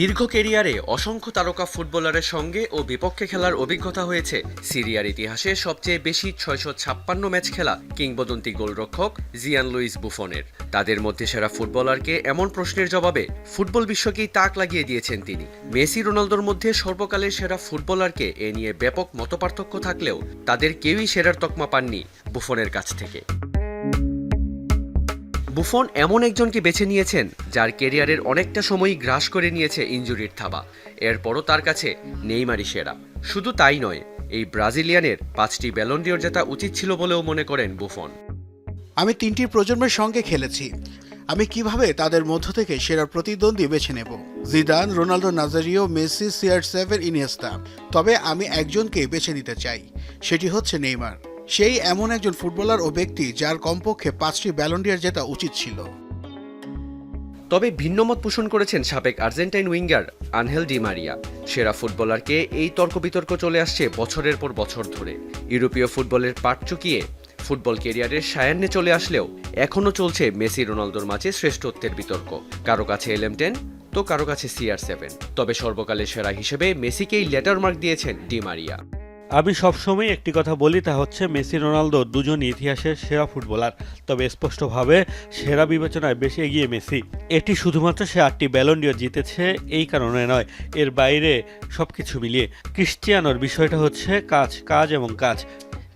দীর্ঘ কেরিয়ারে অসংখ্য তারকা ফুটবলারের সঙ্গে ও বিপক্ষে খেলার অভিজ্ঞতা হয়েছে। সিরিয়ার ইতিহাসে সবচেয়ে বেশি ছয়শো ছাপ্পান্ন ম্যাচ খেলা কিংবদন্তি গোলরক্ষক জিয়ান লুইস বুফনের। তাদের মধ্যে সেরা ফুটবলারকে এমন প্রশ্নের জবাবে ফুটবল বিশ্বকেই তাক লাগিয়ে দিয়েছেন তিনি। মেসি রোনালদোর মধ্যে সর্বকালের সেরা ফুটবলারকে এ নিয়ে ব্যাপক মতপার্থক্য থাকলেও তাদের কেউই সেরার তকমা পাননি বুফনের কাছ থেকে। বুফন এমন একজনকে বেছে নিয়েছেন, যার কেরিয়ারের অনেকটা সময়ই গ্রাস করে নিয়েছে ইঞ্জুরির থাবা। এরপরও তার কাছে নেইমারি সেরা। শুধু তাই নয়, এই ব্রাজিলিয়ানের পাঁচটি ব্যালন্ডিয়র জেতা উচিত ছিল বলেও মনে করেন বুফন। আমি তিনটি প্রজন্মের সঙ্গে খেলেছি। আমি কীভাবে তাদের মধ্য থেকে সেরা প্রতিদ্বন্দ্বী বেছে নেব? Zidane, Ronaldo, Nazario, Messi CR seven Iniesta. তবে আমি একজনকে বেছে নিতে চাই, সেটি হচ্ছে নেইমার। সেই এমন একজন ফুটবলার ও ব্যক্তি যার কমপক্ষে পাঁচটি ব্যালন্ডিয়ার জেতা উচিত ছিল। তবে ভিন্নমত পোষণ করেছেন সাবেক Argentine winger Angel Di Maria. সেরা ফুটবলারকে এই তর্ক বিতর্ক চলে আসছে বছরের পর বছর ধরে। ইউরোপীয় ফুটবলের পাট চুকিয়ে ফুটবল কেরিয়ারের সায়ান্নে চলে আসলেও এখনও চলছে মেসি রোনালদোর মাঝে শ্রেষ্ঠত্বের বিতর্ক। কারও কাছে এলএম টেন, তো কারও কাছে সিআর সেভেন। তবে সর্বকালের সেরা হিসেবে মেসিকেই লেটার মার্ক দিয়েছেন ডি মারিয়া। আমি সবসময় একটি কথা বলি, তা হচ্ছে মেসি, রোনালদো দুজন ইতিহাসের সেরা ফুটবলার। তবে স্পষ্টভাবে সেরা বিবেচনায় বেশি এগিয়ে মেসি। এটি শুধুমাত্র সে আটটি ব্যালন্ডিও জিতেছে, এই কারণে নয়, এর বাইরে সব কিছু মিলিয়ে। ক্রিশ্চিয়ানোর বিষয়টা হচ্ছে কাজ কাজ এবং কাজ।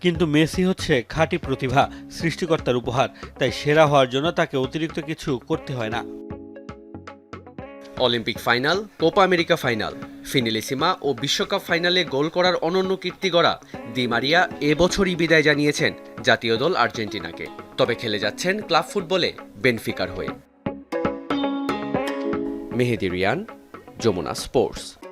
কিন্তু মেসি হচ্ছে খাঁটি প্রতিভা, সৃষ্টিকর্তার উপহার। তাই সেরা হওয়ার জন্য তাকে অতিরিক্ত কিছু করতে হয় না। Olympic final Copa America final Finalissima ও বিশ্বকাপ ফাইনালে গোল করার অনন্য কীর্তি গড়া দি মারিয়া এবছরই বিদায় জানিয়েছেন জাতীয় দল আর্জেন্টিনাকে। তবে খেলে যাচ্ছেন ক্লাব ফুটবলে বেনফিকার হয়ে। মেহেদি রিয়ান, যমুনা স্পোর্টস।